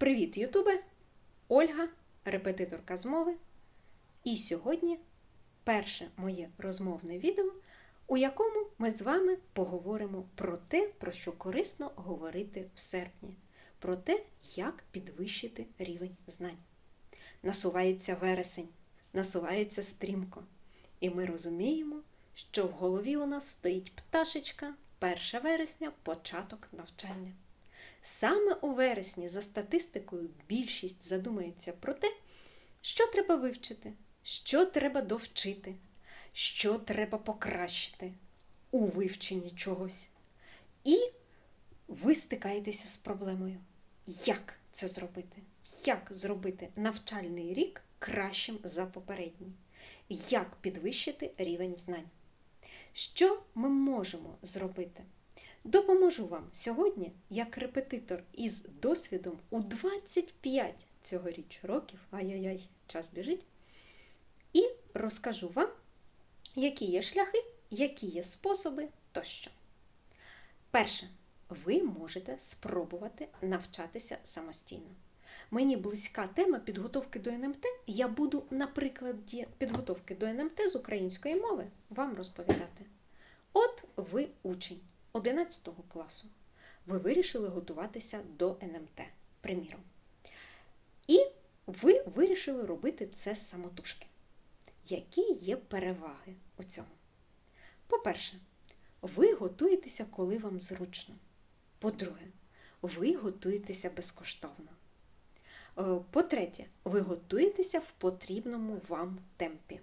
Привіт, Ютубе! Ольга, репетиторка з мови. І сьогодні перше моє розмовне відео, у якому ми з вами поговоримо про те, про що корисно говорити в серпні, про те, як підвищити рівень знань. Насувається вересень, насувається стрімко. І ми розуміємо, що в голові у нас стоїть пташечка 1 вересня, початок навчання. Саме у вересні, за статистикою, більшість задумається про те, що треба вивчити, що треба довчити, що треба покращити у вивченні чогось. І ви стикаєтеся з проблемою, як це зробити? Як зробити навчальний рік кращим за попередній? Як підвищити рівень знань? Що ми можемо зробити? Допоможу вам сьогодні як репетитор із досвідом у 25 цьогоріч років, ай-яй-яй, час біжить, і розкажу вам, які є шляхи, які є способи тощо. Перше, ви можете спробувати навчатися самостійно. Мені близька тема підготовки до НМТ. Я буду на прикладі підготовки до НМТ з української мови вам розповідати. От ви учень 11 класу. Ви вирішили готуватися до НМТ, приміром. І ви вирішили робити це самотужки. Які є переваги у цьому? По-перше, ви готуєтеся, коли вам зручно. По-друге, ви готуєтеся безкоштовно. Е, По-третє, ви готуєтеся в потрібному вам темпі.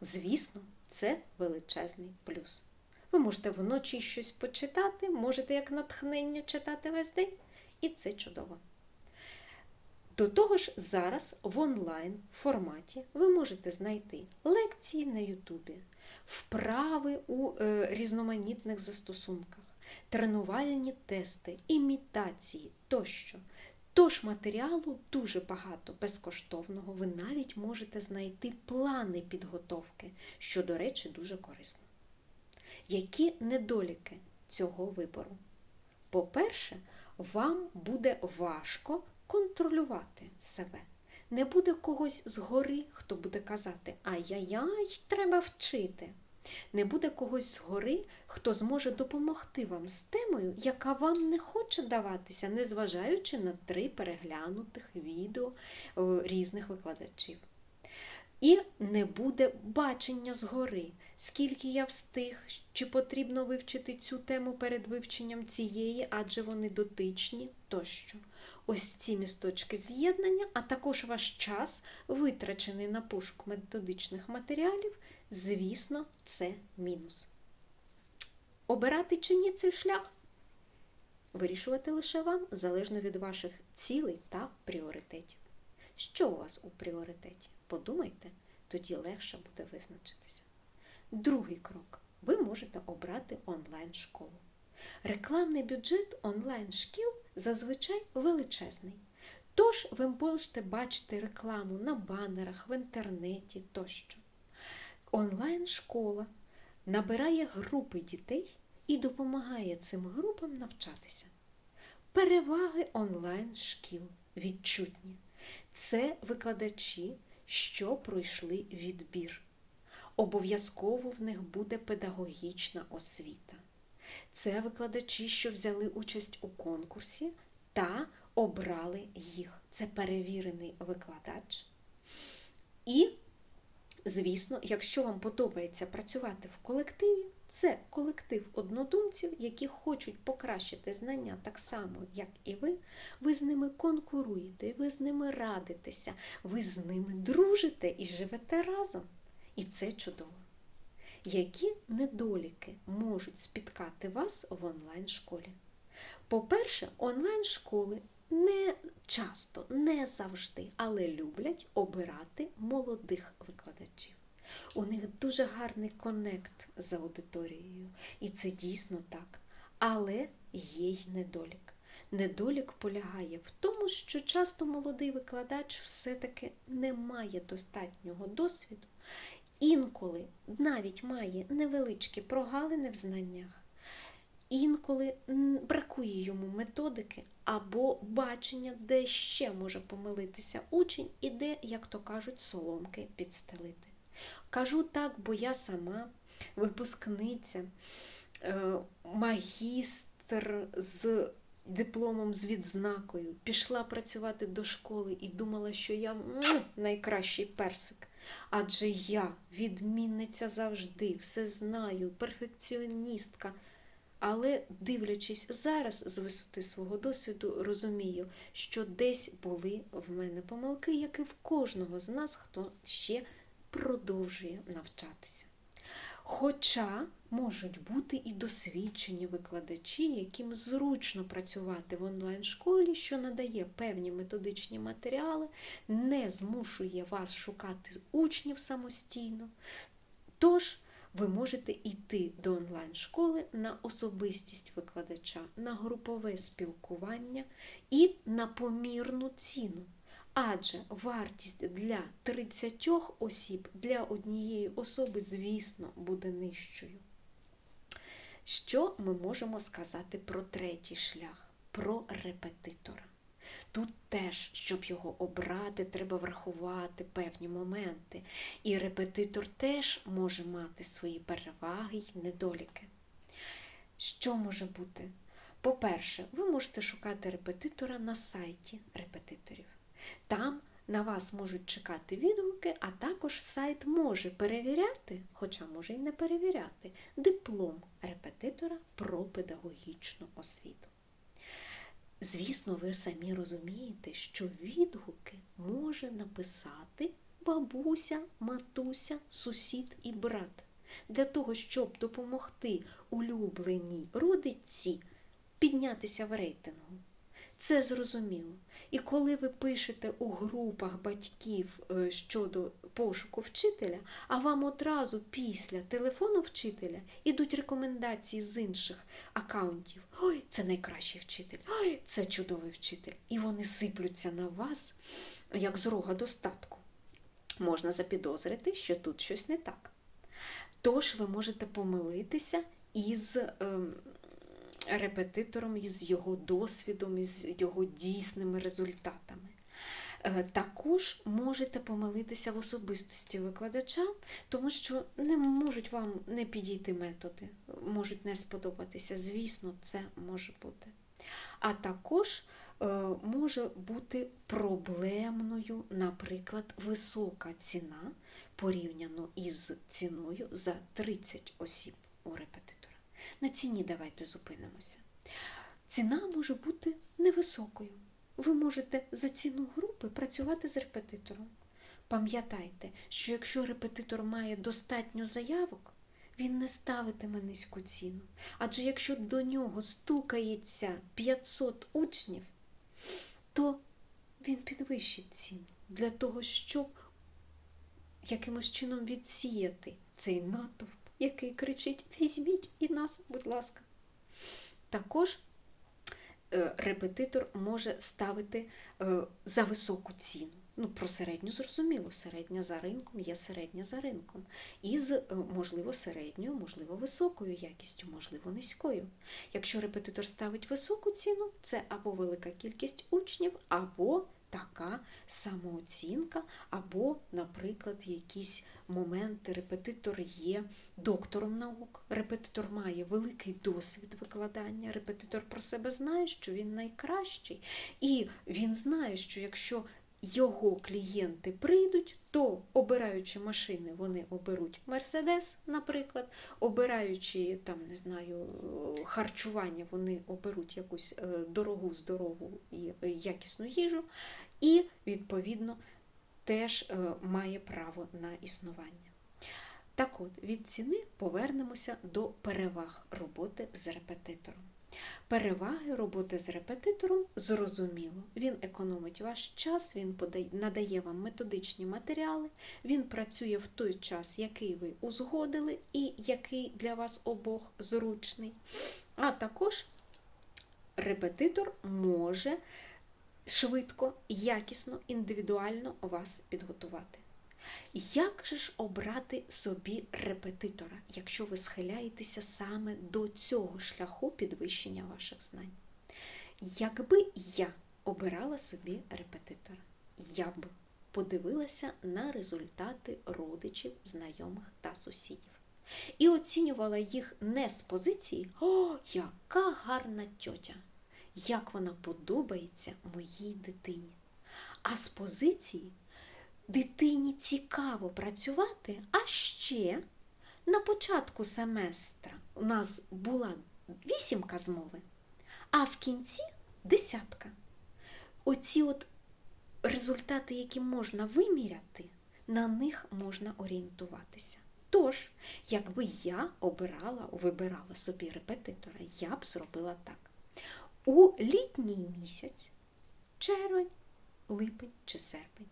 Звісно, це величезний плюс. Ви можете вночі щось почитати, можете як натхнення читати весь день, і це чудово. До того ж, зараз в онлайн форматі ви можете знайти лекції на Ютубі, вправи у е, різноманітних застосунках, тренувальні тести, імітації тощо. Тож матеріалу дуже багато безкоштовного, ви навіть можете знайти плани підготовки, що, до речі, дуже корисно. Які недоліки цього вибору? По-перше, вам буде важко контролювати себе. Не буде когось згори, хто буде казати Ай-яй-яй, треба вчити. Не буде когось згори, хто зможе допомогти вам з темою, яка вам не хоче даватися, незважаючи на три переглянутих відео різних викладачів. І не буде бачення згори, скільки я встиг, чи потрібно вивчити цю тему перед вивченням цієї, адже вони дотичні тощо. Ось ці місточки з'єднання, а також ваш час, витрачений на пошук методичних матеріалів, звісно, це мінус. Обирати чи ні цей шлях? Вирішувати лише вам залежно від ваших цілей та пріоритетів. Що у вас у пріоритеті? Подумайте, тоді легше буде визначитися. Другий крок. Ви можете обрати онлайн-школу. Рекламний бюджет онлайн-шкіл зазвичай величезний. Тож ви можете бачити рекламу на банерах, в інтернеті тощо. Онлайн-школа набирає групи дітей і допомагає цим групам навчатися. Переваги онлайн-шкіл відчутні. Це викладачі, що пройшли відбір. Обов'язково в них буде педагогічна освіта. Це викладачі, що взяли участь у конкурсі та обрали їх. Це перевірений викладач. І, звісно, якщо вам подобається працювати в колективі, це колектив однодумців, які хочуть покращити знання так само, як і ви. Ви з ними конкуруєте, ви з ними радитеся, ви з ними дружите і живете разом. І це чудово. Які недоліки можуть спіткати вас в онлайн-школі? По-перше, онлайн-школи не часто, не завжди, але люблять обирати молодих викладачів. У них дуже гарний конект з аудиторією, і це дійсно так. Але є й недолік. Недолік полягає в тому, що часто молодий викладач все-таки не має достатнього досвіду, інколи навіть має невеличкі прогалини в знаннях. інколи бракує йому методики або бачення, де ще може помилитися учень, і де, як то кажуть, соломки підстелити. Кажу так, бо я сама випускниця, е, магістр з дипломом з відзнакою, пішла працювати до школи і думала, що я найкращий персик. Адже я відмінниця завжди, все знаю, перфекціоністка. Але, дивлячись зараз з висоти свого досвіду, розумію, що десь були в мене помилки, як і в кожного з нас, хто ще продовжує навчатися. Хоча можуть бути і досвідчені викладачі, яким зручно працювати в онлайн-школі, що надає певні методичні матеріали, не змушує вас шукати учнів самостійно. Тож, ви можете йти до онлайн-школи на особистість викладача, на групове спілкування і на помірну ціну. Адже вартість для 30 осіб для однієї особи, звісно, буде нижчою. Що ми можемо сказати про третій шлях, про репетитора? Тут теж, щоб його обрати, треба врахувати певні моменти. І репетитор теж може мати свої переваги й недоліки. Що може бути? По-перше, ви можете шукати репетитора на сайті репетиторів. Там на вас можуть чекати відгуки, а також сайт може перевіряти, хоча може й не перевіряти, диплом репетитора про педагогічну освіту. Звісно, ви самі розумієте, що відгуки може написати бабуся, матуся, сусід і брат. Для того, щоб допомогти улюбленій родиці піднятися в рейтингу. Це зрозуміло. І коли ви пишете у групах батьків е, щодо пошуку вчителя, а вам одразу після телефону вчителя ідуть рекомендації з інших акаунтів. Ой, це найкращий вчитель, ой, це чудовий вчитель. І вони сиплються на вас, як з рога достатку. Можна запідозрити, що тут щось не так. Тож ви можете помилитися із. Ем, репетитором із його досвідом, із його дійсними результатами. Е, Також можете помилитися в особистості викладача, тому що не можуть вам не підійти методи, можуть не сподобатися. Звісно, це може бути. А також е, може бути проблемною, наприклад, висока ціна порівняно із ціною за 30 осіб у репетитора. На ціні давайте зупинимося. Ціна може бути невисокою. Ви можете за ціну групи працювати з репетитором. Пам'ятайте, що якщо репетитор має достатньо заявок, він не ставитиме низьку ціну. Адже якщо до нього стукається 500 учнів, то він підвищить ціну для того, щоб якимось чином відсіяти цей натовп який кричить Візьміть і нас, будь ласка. Також е, репетитор може ставити е, за високу ціну. Ну, про середню зрозуміло, середня за ринком є середня за ринком. І з, е, можливо, середньою, можливо, високою якістю, можливо, низькою. Якщо репетитор ставить високу ціну, це або велика кількість учнів, або така самооцінка, або, наприклад, якісь моменти. Репетитор є доктором наук, репетитор має великий досвід викладання, репетитор про себе знає, що він найкращий, і він знає, що якщо його клієнти прийдуть, то обираючи машини, вони оберуть Мерседес, наприклад, обираючи там, не знаю, харчування, вони оберуть якусь е, дорогу, здорову і е, якісну їжу, і, відповідно, теж е, має право на існування. Так от, від ціни повернемося до переваг роботи з репетитором. Переваги роботи з репетитором зрозуміло. Він економить ваш час, він надає вам методичні матеріали, він працює в той час, який ви узгодили, і який для вас обох зручний. А також репетитор може швидко, якісно, індивідуально вас підготувати. Як же ж обрати собі репетитора, якщо ви схиляєтеся саме до цього шляху підвищення ваших знань? Якби я обирала собі репетитора, я б подивилася на результати родичів, знайомих та сусідів. І оцінювала їх не з позиції О, яка гарна тьотя! Як вона подобається моїй дитині. А з позиції дитині цікаво працювати, а ще на початку семестра у нас була вісімка з мови, а в кінці десятка. Оці от результати, які можна виміряти, на них можна орієнтуватися. Тож, якби я обирала, вибирала собі репетитора, я б зробила так. У літній місяць, червень, липень чи серпень,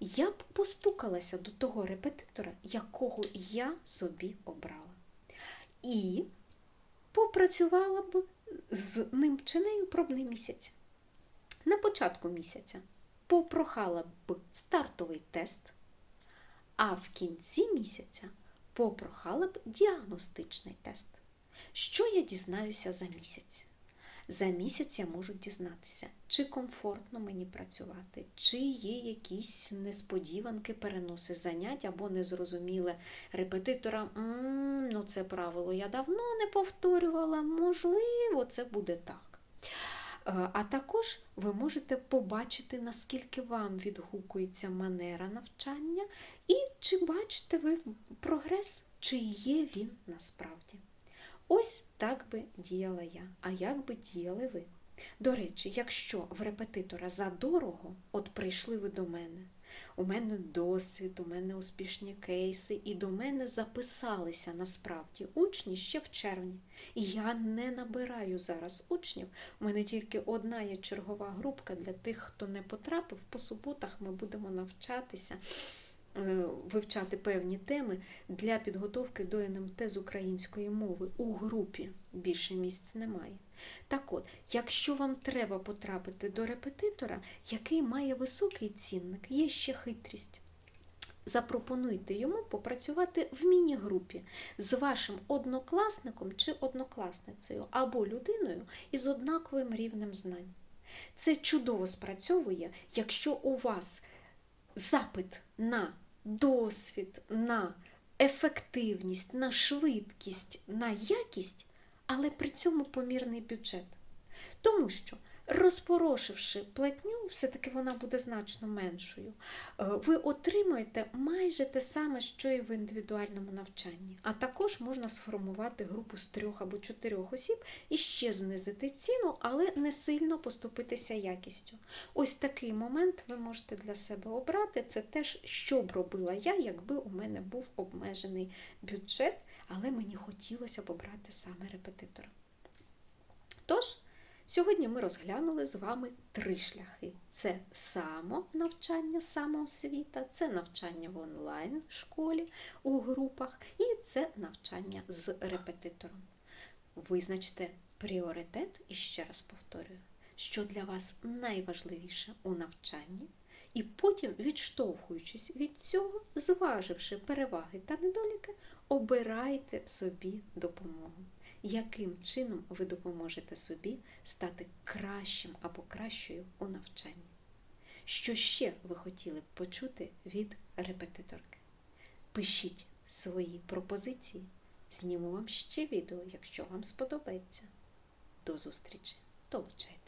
я б постукалася до того репетитора, якого я собі обрала. І попрацювала б з ним чи нею пробний місяць. На початку місяця попрохала б стартовий тест, а в кінці місяця попрохала б діагностичний тест. Що я дізнаюся за місяць? За місяць я можу дізнатися, чи комфортно мені працювати, чи є якісь несподіванки, переноси занять або незрозуміле репетитора. «М, ну, це правило я давно не повторювала, можливо, це буде так. Е, А також ви можете побачити, наскільки вам відгукується манера навчання, і чи бачите ви прогрес, чи є він насправді. Ось так би діяла я. А як би діяли ви? До речі, якщо в репетитора задорого, от прийшли ви до мене, у мене досвід, у мене успішні кейси, і до мене записалися насправді учні ще в червні. І я не набираю зараз учнів. У мене тільки одна є чергова групка для тих, хто не потрапив. По суботах ми будемо навчатися. Е, Вивчати певні теми для підготовки до НМТ з української мови у групі більше місць немає. Так от, якщо вам треба потрапити до репетитора, який має високий цінник, є ще хитрість. Запропонуйте йому попрацювати в міні-групі з вашим однокласником чи однокласницею або людиною із однаковим рівнем знань. Це чудово спрацьовує, якщо у вас запит на досвід, на ефективність, на швидкість, на якість, але при цьому помірний бюджет. Тому що, розпорошивши платню, все-таки вона буде значно меншою, е, ви отримаєте майже те саме, що і в індивідуальному навчанні. А також можна сформувати групу з трьох або чотирьох осіб і ще знизити ціну, але не сильно поступитися якістю. Ось такий момент ви можете для себе обрати. Це теж, що б робила я, якби у мене був обмежений бюджет, але мені хотілося б обрати саме репетитора. Тож, сьогодні ми розглянули з вами три шляхи: це самонавчання, самоосвіта, це навчання в онлайн школі у групах, і це навчання з репетитором. Визначте пріоритет, і ще раз повторюю, що для вас найважливіше у навчанні, і потім, відштовхуючись від цього, зваживши переваги та недоліки, обирайте собі допомогу. Яким чином ви допоможете собі стати кращим або кращою у навчанні? Що ще ви хотіли б почути від репетиторки? Пишіть свої пропозиції, зніму вам ще відео, якщо вам сподобається. До зустрічі! Долучайтесь!